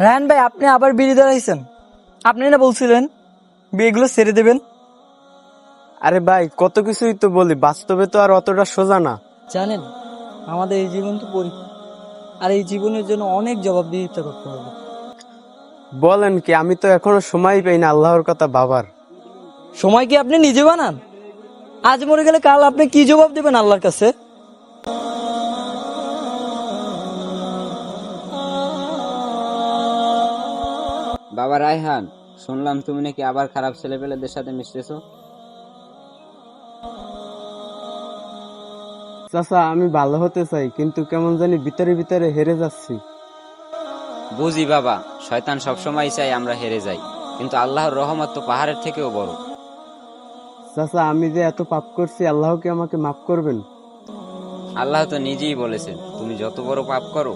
রায়ন ভাই আপনি আবার বিড়ি ধরাইছেন। আপনি না বলছিলেন বিয়েগুলো ছেড়ে দেবেন? আরে ভাই কত কিছুই তো বলি বাস্তবে তো আর অতটা সোজা না। জানেন আমাদের এই জীবন তো পরীক্ষা। আর এই জীবনের জন্য অনেক জবাব জবাবদিহিতা করতে হবে। বলেন কি আমি তো এখনও সময় পাই না আল্লাহর কথা বাবার সময় কি আপনি নিজে বানান? আজ মরে গেলে কাল আপনি কি জবাব দেবেন আল্লাহর কাছে? বাবা রায়হান শুনলাম তুমি নাকি আবার খারাপ ছেলেপেলেদের সাথে মিশতেছো। চাচা আমি ভালো হতে চাই কিন্তু কেমন জানি ভিতরে ভিতরে হেরে যাচ্ছি। বুঝি বাবা শয়তান সবসময় চাই আমরা হেরে যাই কিন্তু আল্লাহর রহমত তো পাহাড়ের থেকেও বড়। চাচা আমি যে এত পাপ করছি আল্লাহ কি আমাকে মাফ করবেন? আল্লাহ তো নিজেই বলেছেন তুমি যত বড় পাপ করো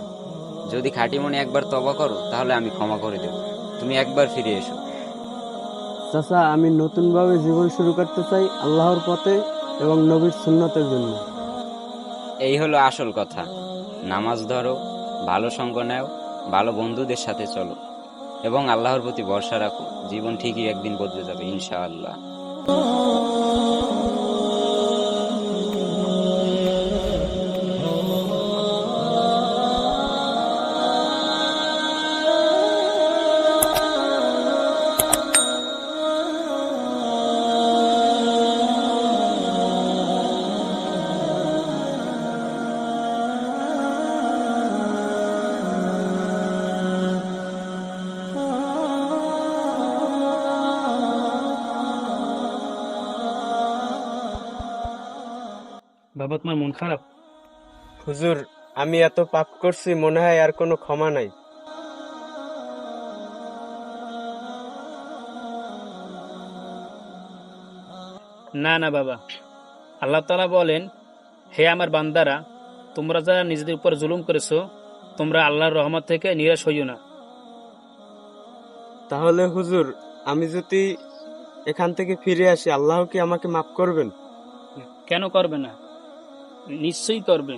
যদি খাঁটি মনে একবার তবা করো তাহলে আমি ক্ষমা করে দেব। তুমি একবার ফিরে এসো। চাচা আমি নতুনভাবে জীবন শুরু করতে চাই আল্লাহর পথে এবং নবীর সুন্নতের জন্য। এই হলো আসল কথা। নামাজ ধরো ভালো সঙ্গ নেও ভালো বন্ধুদের সাথে চলো এবং আল্লাহর প্রতি ভরসা রাখো। জীবন ঠিকই একদিন বদলে যাবে ইনশাআল্লাহ। বাবা তোমার মন খারাপ। হুজুর আমি এত পাপ করছি মনে হয় আর কোনো ক্ষমা নাই। না না বাবা। আল্লাহ তালা বলেন হে আমার বান্দারা তোমরা যারা নিজেদের উপর জুলুম করেছ তোমরা আল্লাহর রহমত থেকে নিরাশ হইও না। তাহলে হুজুর আমি যদি এখান থেকে ফিরে আসি আল্লাহ কি আমাকে মাফ করবেন? কেন করবে না? নিশ্চয়ই করবে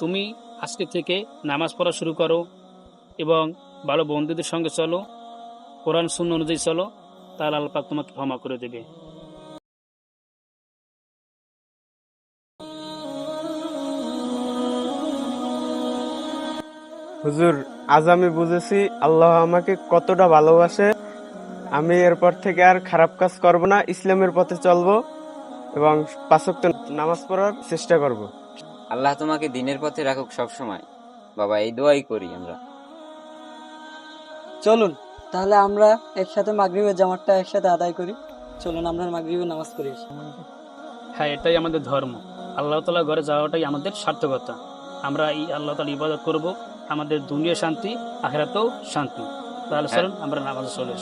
তুমি আজকে থেকে নামাজ পড়া শুরু করো এবং ভালো বন্ধুদের সঙ্গে চলো, কোরআন শূন্য অনুযায়ী চলো, তাহলে আল্লাহ পাক তোমাকে ক্ষমা করে দেবে। হুজুর, আজ আমি বুঝেছি আল্লাহ আমাকে কতটা ভালোবাসে। আমি এরপর থেকে আর খারাপ কাজ করব না, ইসলামের পথে চলবো। এবং পাঁচক্ত নামাজ পড়ার চেষ্টা করব। আল্লাহ তোমাকে দিনের পথে রাখুক সব সময় বাবা এই দোয়াই করি আমরা। চলুন তাহলে আমরা একসাথে মাগরিবের জামাতটা একসাথে আদায় করি। চলুন আমরা মাগরিবের নামাজ পড়ি। হ্যাঁ এটাই আমাদের ধর্ম। আল্লাহ তালা ঘরে যাওয়াটাই আমাদের সার্থকতা। আমরা এই আল্লাহ তালা ইবাদত করব। আমাদের দুনিয়া শান্তি আখেরাতেও শান্তি। তাহলে চলুন আমরা নামাজ চলে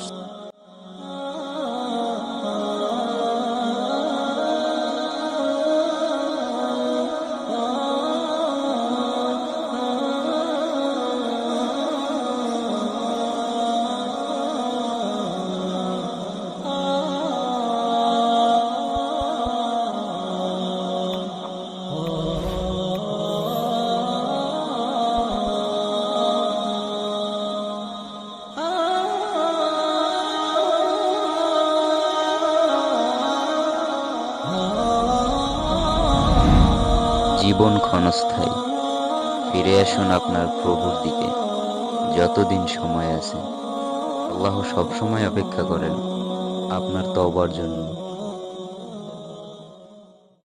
জীবন ক্ষণস্থায়ী। ফিরে আসুন আপনার প্রভুর দিকে। যতদিন সময় আছে। আল্লাহ সব সময় অপেক্ষা করেন আপনার তবার জন্য।